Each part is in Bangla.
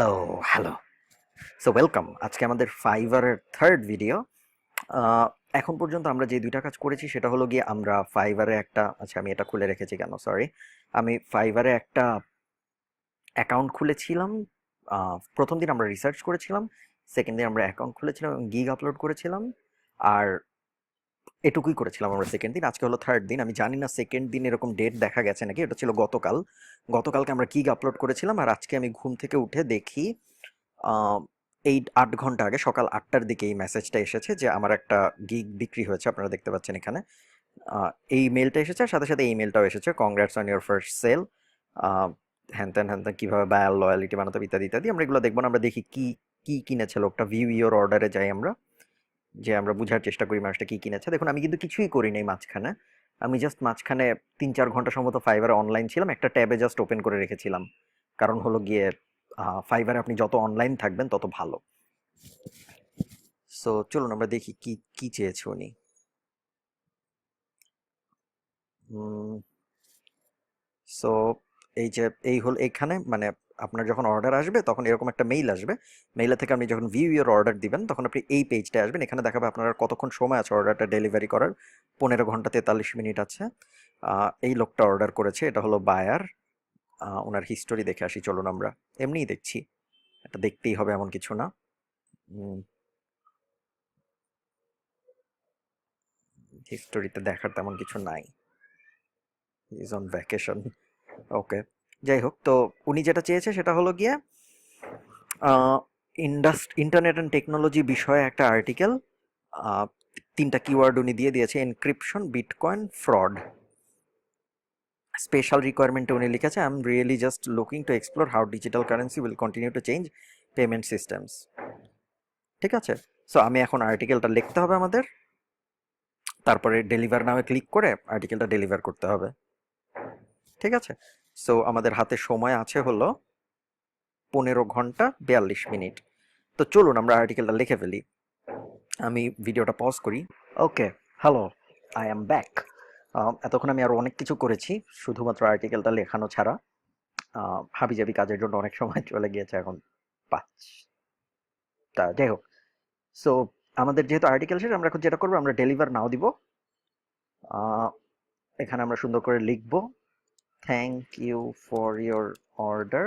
হ্যালো হ্যালো সো ওয়েলকাম আজকে আমাদের ফাইবারের থার্ড ভিডিও এখন পর্যন্ত আমরা যে দুইটা কাজ করেছি, সেটা হলো গিয়ে আমরা ফাইবারে একটা আচ্ছা আমি এটা খুলে রেখেছি কেন? সরি আমি ফাইবারে একটা অ্যাকাউন্ট খুলেছিলাম। প্রথম দিন আমরা রিসার্চ করেছিলাম সেকেন্ড দিন আমরা অ্যাকাউন্ট খুলেছিলাম এবং গিগ আপলোড করেছিলাম। আর এটুকুই করেছিলাম আমরা সেকেন্ড দিন। আজকে হলো থার্ড দিন। আমি জানি না সেকেন্ড দিন এরকম ডেট দেখা গেছে নাকি, এটা ছিল গতকাল। গতকালকে আমরা গিগ আপলোড করেছিলাম আর আজকে আমি ঘুম থেকে উঠে দেখি এই আট ঘণ্টা আগে সকাল আটটার দিকে এই মেসেজটা এসেছে যে আমার একটা গিগ বিক্রি হয়েছে, আপনারা দেখতে পাচ্ছেন এখানে। এই মেলটা এসেছে আর সাথে সাথে এই মেলটাও এসেছে congrats on your first sale হ্যান ত্যান, হ্যান কীভাবে বায়ার লয়ালিটি বানাতে ইত্যাদি ইত্যাদি। আমরা এগুলো দেখব না, আমরা দেখি কি, কী কিনেছে লোকটা ভিউ ইওর অর্ডারে যাই আমরা। যে আমরা বোঝার চেষ্টা করি মানুষটা কি কিনেছে। দেখুন, আমি কিন্তু কিছুই করি নাই মাঝখানে। আমি জাস্ট মাঝখানে তিন চার ঘণ্টা সম্ভবত ফাইবারে অনলাইন ছিলাম, একটা ট্যাবে জাস্ট ওপেন করে রেখেছিলাম। কারণ হলো গিয়ে ফাইবারে আপনি যত অনলাইন থাকবেন, তত ভালো। সো চলুন আমরা দেখি কি কি চেয়েছে উনি। সো এই যে, এই হল, এখানে মানে আপনার যখন অর্ডার আসবে, তখন এরকম একটা মেইল আসবে। মেইলে থেকে আপনি যখন ভিউ ইউর অর্ডার দিবেন, তখন আপনি এই পেজটা আসবেন। এখানে দেখাবে আপনার কতক্ষণ সময় আছে অর্ডারটা ডেলিভারি করার। পনেরো ঘণ্টা তেতাল্লিশ মিনিট আছে। এই লোকটা অর্ডার করেছে। এটা হলো বায়ার ওনার হিস্টোরি দেখে আসি। চলুন আমরা এমনিই দেখছি। এটা দেখতেই হবে এমন কিছু না। হিস্টোরিতে দেখার তেমন কিছু নাই। ইজ অন ভ্যাকেশন ওকে যাই হোক, তো উনি যেটা চেয়েছে সেটা হলো গিয়ে ইন্ডাস্ট ইন্টারনেট অ্যান্ড টেকনোলজি বিষয়ে একটা আর্টিকেল তিনটা কিওয়ার্ড উনি দিয়ে দিয়েছে এনক্রিপশন বিটকয়েন ফ্রড স্পেশাল রিকোয়ারমেন্টে উনি লিখেছে I am really just looking to explore how digital currency will continue to change payment systems ঠিক আছে? সো আমি এখন আর্টিকেলটা লিখতে হবে আমাদের। তারপরে ডেলিভার নামে ক্লিক করে আর্টিকেলটা ডেলিভার করতে হবে। ঠিক আছে? সো আমাদের হাতে সময় আছে হলো পনেরো ঘণ্টা বিয়াল্লিশ মিনিট। তো চলুন আমরা আর্টিকেলটা লিখে ফেলি। আমি ভিডিওটা পজ করি। Okay hello I am back এতক্ষণ আমি আরও অনেক কিছু করেছি শুধুমাত্র আর্টিকেলটা লেখানো ছাড়া। আহ, হাবিজাবি কাজের জন্য অনেক সময় চলে গিয়েছে এখন পাঁচ তা যাই হোক সো আমাদের যেহেতু আর্টিকেল শেষ আমরা এখন যেটা করব আমরা ডেলিভার নাও দিব। এখানে আমরা সুন্দর করে লিখব। Thank you for your order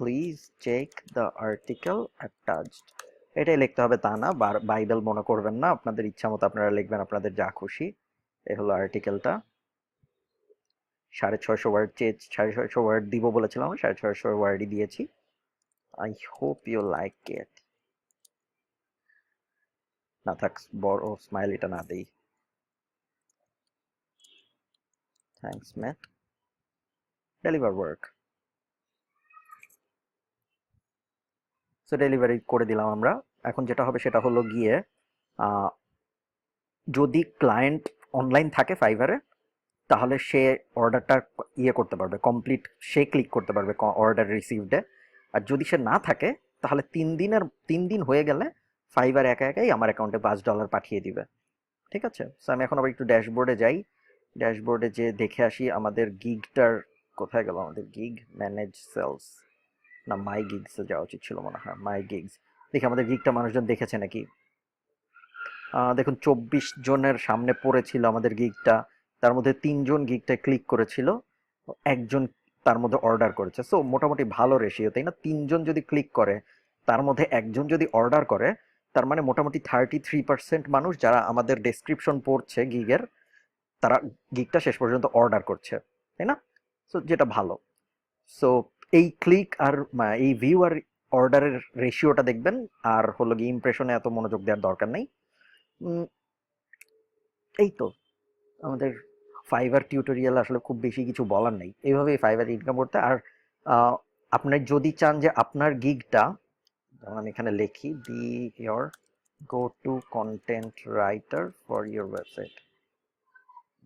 please check the article attached এটাই লিখতে হবে তা না বাইবেল মনে করবেন না, আপনাদের ইচ্ছা মতো আপনারা লিখবেন, আপনাদের যা খুশি। এ হলো আর্টিকেলটা সাড়ে ছয়শো ওয়ার্ড চেয়ে, সাড়ে ছয়শো ওয়ার্ড দিব বলেছিলাম সাড়ে ছয়শো ওয়ার্ডই দিয়েছি। I hope you like it না থাক, বড় স্মাইলিটা না দেই। Thanks Matt deliver work so delivery করে দিলাম আমরা। এখন যেটা হবে সেটা হলো গিয়ে যদি ক্লায়েন্ট অনলাইন থাকে ফাইবারে তাহলে সে অর্ডারটা ইয়ে করতে পারবে কমপ্লিট সে ক্লিক করতে পারবে অর্ডার রিসিভডে আর যদি সে না থাকে, তাহলে তিন দিনের, তিন দিন হয়ে গেলে ফাইবার একা একাই আমার অ্যাকাউন্টে পাঁচ ডলার পাঠিয়ে দিবে। ঠিক আছে? সো আমি এখন আবার একটু ড্যাশবোর্ডে যাই। ড্যাশবোর্ডে যে দেখে আসি আমাদের গিগটার কোথায় গেল? আমাদের গিগ ম্যানেজ সেলস। না, মাই গিগসে যাওয়া উচিত ছিল মনে হয়। My gigs. দেখি আমাদের গিগটা মানুষজন দেখেছে নাকি? দেখুন, চব্বিশ জনের সামনে পড়েছিল আমাদের গিগটা। তার মধ্যে তিনজন গিগটা ক্লিক করেছিল। একজন তার মধ্যে অর্ডার করেছে। সো, মোটামুটি ভালো রেশিও, তাই না? তিনজন যদি ক্লিক করে, তার মধ্যে একজন যদি অর্ডার করে, তার মানে মোটামুটি থার্টি থ্রি পার্সেন্ট মানুষ যারা আমাদের ডেসক্রিপশন পড়ছে গিগের তারা গিগটা শেষ পর্যন্ত অর্ডার করছে তাই না? সো যেটা ভালো। সো এই ক্লিক আর এই ভিউ আর অর্ডারের রেশিওটা দেখবেন আর হলো গিয়ে ইমপ্রেশনে এত মনোযোগ দেওয়ার দরকার নেই। এই তো। আমাদের ফাইবার টিউটোরিয়াল আসলে খুব বেশি কিছু বলার নেই। এইভাবেই ফাইবার ইনকাম করতে। আর আহ, আপনি যদি চান যে আপনার গিগটা আমি এখানে লিখি be your go to content writer for your website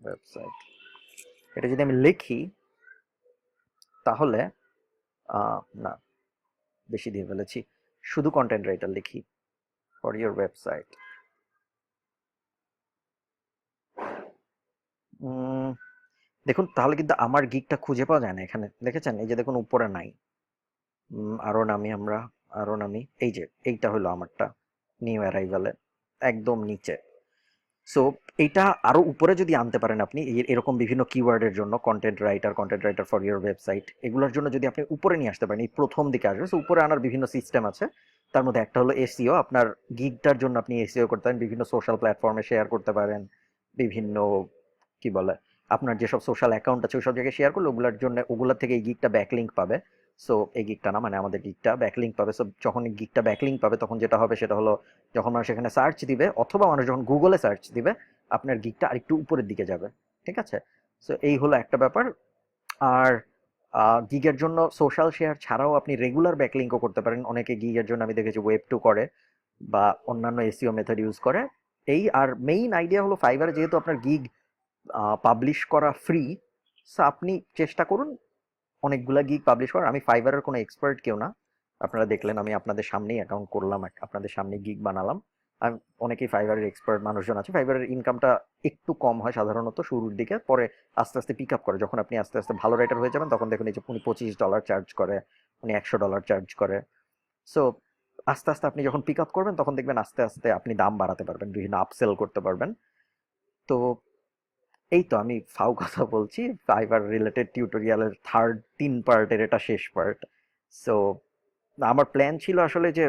website এটা যদি আমি লিখি, তাহলে না, বেশি দিয়ে ফেলেছি। শুধু কন্টেন্ট রাইটার লিখি ফর ইয়োর ওয়েবসাইট দেখুন, তাহলে কিন্তু আমার গিকটা খুঁজে পাওয়া যায় না এখানে। দেখেছেন? এই যে দেখুন, উপরে নাই। আরও নামি আমরা, আরও নামি। এই যে, এইটা হলো আমারটা নিউ অ্যারাইভালে একদম নিচে। সো এটা আরও উপরে যদি আনতে পারেন আপনি এরকম বিভিন্ন কিওয়ার্ডের জন্য content writer content writer for your website এগুলোর জন্য যদি আপনি উপরে নিয়ে আসতে পারেন, এই প্রথম দিকে আসবে সো উপরে আনার বিভিন্ন সিস্টেম আছে। তার মধ্যে একটা হলো এসিও আপনার গিগটার জন্য আপনি এসিও করতে পারেন, বিভিন্ন সোশ্যাল প্ল্যাটফর্মে শেয়ার করতে পারেন, বিভিন্ন, কি বলে, আপনার যেসব সোশ্যাল অ্যাকাউন্ট আছে ওইসব জায়গায় শেয়ার করলে ওগুলোর জন্য, ওগুলোর থেকে এই গিগটা ব্যাকলিঙ্ক পাবে। সো এই গিগটা না মানে আমাদের গিগটা ব্যাকলিঙ্ক পাবে। সো যখন গিগটা ব্যাকলিঙ্ক পাবে, তখন যেটা হবে, সেটা হলো, যখন মানুষ এখানে সার্চ দিবে, অথবা মানুষ যখন গুগলে সার্চ দিবে, আপনার গিগটা আরেকটু উপরের দিকে যাবে। ঠিক আছে? সো এই হলো একটা ব্যাপার। আর গিগের জন্য সোশ্যাল শেয়ার ছাড়াও আপনি রেগুলার ব্যাকলিঙ্কও করতে পারেন। অনেকে গিগের জন্য আমি দেখেছি ওয়েব টু করে, বা অন্যান্য এসিও মেথড ইউজ করে। এই, আর মেইন আইডিয়া হলো ফাইবার যেহেতু আপনার গিগ পাবলিশ করা ফ্রি সো আপনি চেষ্টা করুন অনেকগুলা গিগ পাবলিশ করার। আমি ফাইবারের কোনো এক্সপার্ট কেউ না। আপনারা দেখলেন আমি আপনাদের সামনেই অ্যাকাউন্ট করলাম আপনাদের সামনে গিগ বানালাম। আমি অনেকেই ফাইবারের এক্সপার্ট মানুষজন আছে। ফাইবারের ইনকামটা একটু কম হয় সাধারণত শুরুর দিকে। পরে আস্তে আস্তে পিক আপ করে। যখন আপনি আস্তে আস্তে ভালো রাইটার হয়ে যাবেন, তখন দেখুন এই যে উনি পঁচিশ ডলার চার্জ করে, উনি একশো ডলার চার্জ করে। সো আস্তে আস্তে আপনি যখন পিক আপ করবেন, তখন দেখবেন আস্তে আস্তে আপনি দাম বাড়াতে পারবেন, বিভিন্ন আপসেল করতে পারবেন। তো এই তো আমি ফাউ কথা বলছি, ফাইবার রিলেটেড টিউটোরিয়ালের থার্ড তিন পার্টের এটা শেষ পার্ট সো আমার প্ল্যান ছিল আসলে যে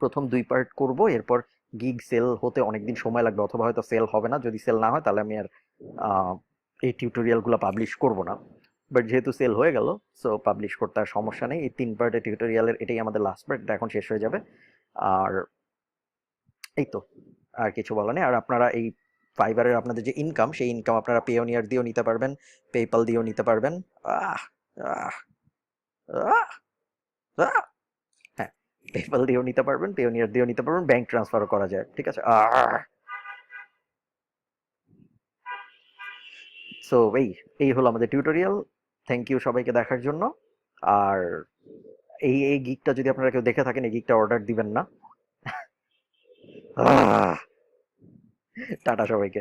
প্রথম দুই পার্ট করব, এরপর গিগ সেল হতে অনেকদিন সময় লাগবে, অথবা হয়তো সেল হবে না, যদি সেল না হয় তাহলে আমি আর এই টিউটোরিয়ালগুলো পাবলিশ করব না। বাট যেহেতু সেল হয়ে গেল সো পাবলিশ করতে আর সমস্যা নেই। এই তিন পার্টের টিউটোরিয়ালের এটাই আমাদের লাস্ট পার্ট এখন শেষ হয়ে যাবে। আর এই তো আর কিছু বলা নেই। আর আপনারা এই ফাইবারের আপনাদের যে ইনকাম সেই ইনকাম আপনারা পেওনিয়ার দিয়েও নিতে পারবেন পেপাল দিয়েও নিতে পারবেন। আহ আহ আহ আহ হ্যাঁ পেপাল দিয়েও নিতে পারবেন পেওনিয়ার দিয়েও নিতে পারবেন ব্যাংক ট্রান্সফারও করা যায়, ঠিক আছে? সো এই এই হলো আমাদের টিউটোরিয়াল থ্যাংক ইউ সবাইকে দেখার জন্য। আর এই এই গিকটা যদি আপনারা কেউ দেখে থাকেন, এই গিকটা অর্ডার দিবেন না। টাটা সবাইকে।